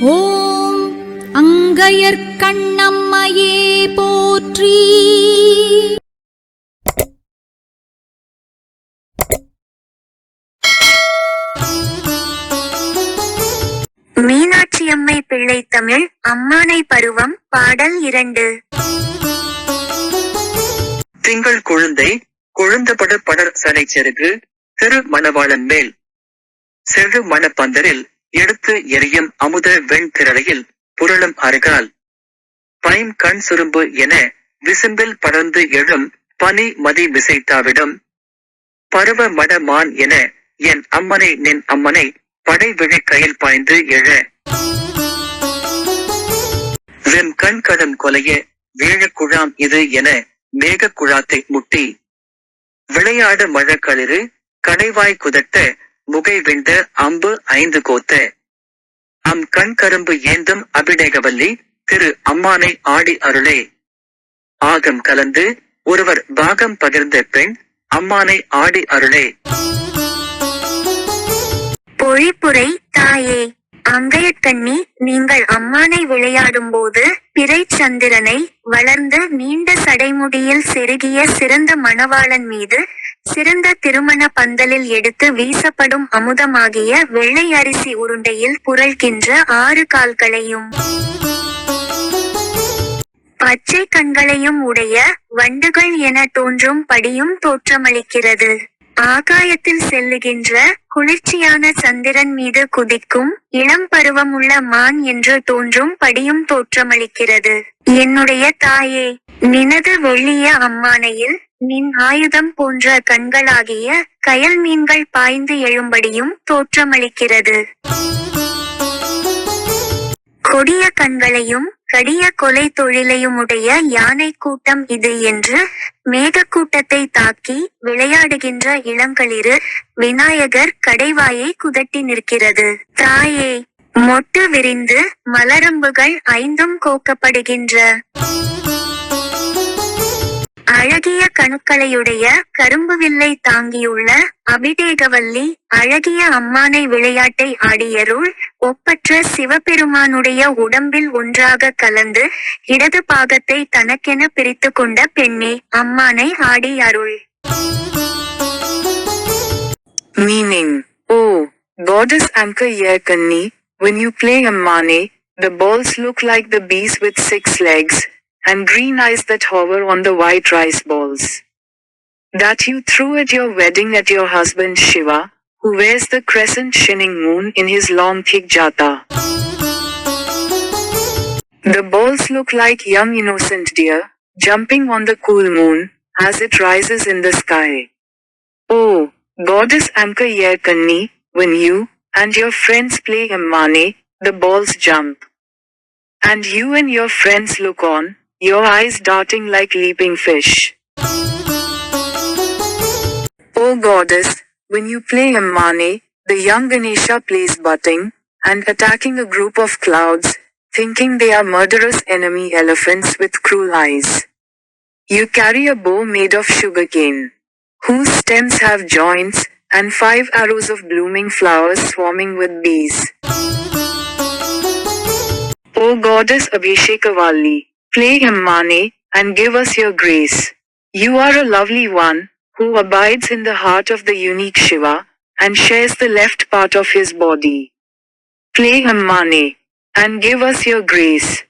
ஓம் அங்கையர்க்கண்ணம்மையே போற்றி. மீனாட்சியம்மை பிள்ளை தமிழ் அம்மானை பருவம் பாடல் இரண்டு. திங்கள் குழந்தை குழந்தபட படர் சரை செருகு திரு மணவாளன் மேல். செழு மணப்பந்தரில் எடுத்து எரியும் அமுத வெண்திரளையில் புரளும் அருகால். பைம் கண் சுரும்பு என விசும்பில் படர்ந்து எழும் பனி மதி விசைத்தாவிடம். பருவ மட மான் என என் அம்மனை நின் அம்மனை படை விழி கையில் பாய்ந்து எழ. வெம் கண் கடம் கொலைய வேழக்குழாம் இது என மேக குழாத்தை முட்டி. விளையாட மழக்களிறு கடைவாய் குதட்ட முகை விண்ட அம்பு ஐந்து கோத்த. அம் கண் கரும்பு ஏந்தும் அபிடேகவல்லி திரு அம்மானை ஆடி அருளே. ஆகம் கலந்து ஒருவர் பாகம் பகிர்ந்த பெண் அம்மானை ஆடி அருளே. பொழிப்புரை தாயே அங்கையக்கண்ணி நீங்கள் அம்மானை விளையாடும்போது பிறை சந்திரனை வளர்ந்து நீண்ட சடைமுடியில் செருகிய சிறந்த மணவாளன் மீது சிறந்த திருமண பந்தலில் எடுத்து வீசப்படும் அமுதமாகிய வெள்ளை அரிசி உருண்டையில் புரள்கின்ற ஆறு கால்களையும் பச்சை கண்களையும் உடைய வண்டுகள் என தோன்றும் படியும் தோற்றமளிக்கிறது. ஆகாயத்தில் செல்லுகின்ற குளிர்ச்சியான சந்திரன் மீது குதிக்கும் இளம் பருவமுள்ள மான் என்று தோன்றும் படியும் தோற்றமளிக்கிறது. என்னுடைய தாயே நினது வெள்ளிய அம்மானையில் நின் ஆயுதம் போன்ற கண்களாகிய கயல் மீன்கள் பாய்ந்து எழும்படியும் தோற்றமளிக்கிறது. கொடிய கண்களையும் கடிய கொலை தொழிலையும் உடைய யானை கூட்டம் இது என்று மேகக்கூட்டத்தை தாக்கி விளையாடுகின்ற இளங்களிரு விநாயகர் கடைவாயை குதட்டி நிற்கிறது. தாயே மொட்டு விரிந்து மலரம்புகள் ஐந்தும் கோக்கப்படுகின்ற அழகிய கணுக்களையுடைய கரும்பு வில்லை தாங்கியுள்ள அபிடேகவல்லி அழகிய அம்மானை விளையாட்டை ஆடியருள் ஒப்பற்ற சிவபெருமானுடைய உடம்பில் ஒன்றாக கலந்து இடது பாகத்தை தனக்கென பிரித்து கொண்ட பெண்ணே அம்மானை ஆடி அருள். Meaning, Oh, goddess anchor Yerkanni, when you play Ammane, the balls look like the bees with six legs, and green eyes that hover on the white rice balls. That you threw at your wedding at your husband Shiva, who wears the crescent shining moon in his long thick jata. The balls look like young innocent deer, jumping on the cool moon, as it rises in the sky. Oh, goddess anchor Yerkanni, when you and your friends play Ammane, the balls jump. And you and your friends look on, your eyes darting like leaping fish. O goddess, when you play Ammane, the young Ganesha plays butting, and attacking a group of clouds, thinking they are murderous enemy elephants with cruel eyes. You carry a bow made of sugarcane, whose stems have joints, and five arrows of blooming flowers swarming with bees. O goddess Abhishekavalli, play Ammane, and give us your grace. You are a lovely one, who abides in the heart of the unique Shiva, and shares the left part of his body. Play Ammane, and give us your grace.